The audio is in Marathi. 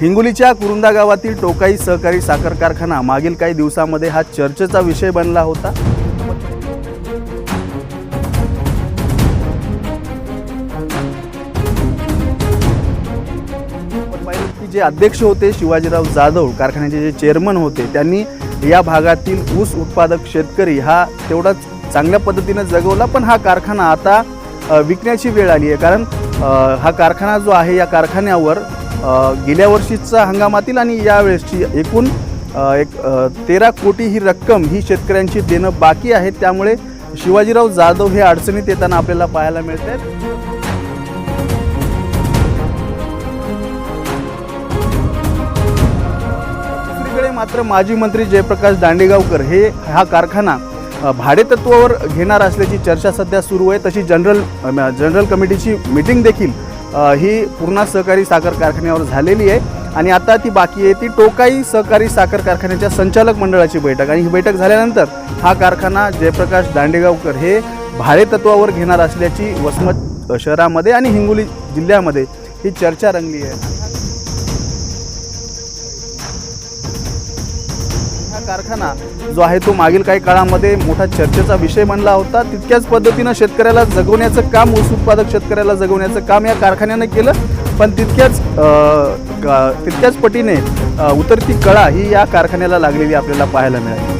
हिंगोलीच्या कुरुंदा गावातील टोकाई सहकारी साखर कारखाना मागील काही दिवसामध्ये हा चर्चेचा विषय बनला होता. की जे अध्यक्ष होते शिवाजीराव जाधव कारखान्याचे जे चेअरमन होते त्यांनी या भागातील ऊस उत्पादक शेतकरी हा तेवढाच चांगल्या पद्धतीने जगवला पण हा कारखाना आता विकण्याची वेळ आली आहे. कारण हा कारखाना जो आहे या कारखान्यावर गेल्या वर्षीचा हंगामातील आणि यावेळेसची एकूण एक तेरा कोटी ही रक्कम ही शेतकऱ्यांची देणं बाकी आहे. त्यामुळे शिवाजीराव जाधव हे अडचणीत येताना आपल्याला पाहायला मिळते दुसरीकडे मात्र माजी मंत्री जयप्रकाश दांडेगावकर हे हा कारखाना भाडेतत्वावर घेणार असल्याची चर्चा सध्या सुरू आहे. तशी जनरल जनरल कमिटीची मिटिंग देखील ही पूर्णा सहकारी साखर कारखान्यावर झालेली आहे. आणि आता ती बाकी आहे ती टोकाई सहकारी साखर कारखान्याच्या संचालक मंडळाची बैठक. आणि ही बैठक झाल्यानंतर हा कारखाना जयप्रकाश दांडेगावकर हे भाडेतत्वावर घेणार असल्याची वसमत शहरामध्ये आणि हिंगोली जिल्ह्यामध्ये ही चर्चा रंगली आहे. कारखाना जो आहे तो मागील काही काळामध्ये मोठा चर्चेचा विषय बनला होता. तितक्याच पद्धतीनं शेतकऱ्याला जगवण्याचं काम ऊस उत्पादक शेतकऱ्याला जगवण्याचं काम या कारखान्यानं केलं. पण तितक्याच तितक्याच पटीने उतरती कळा ही या कारखान्याला लागलेली आपल्याला पाहायला मिळाली.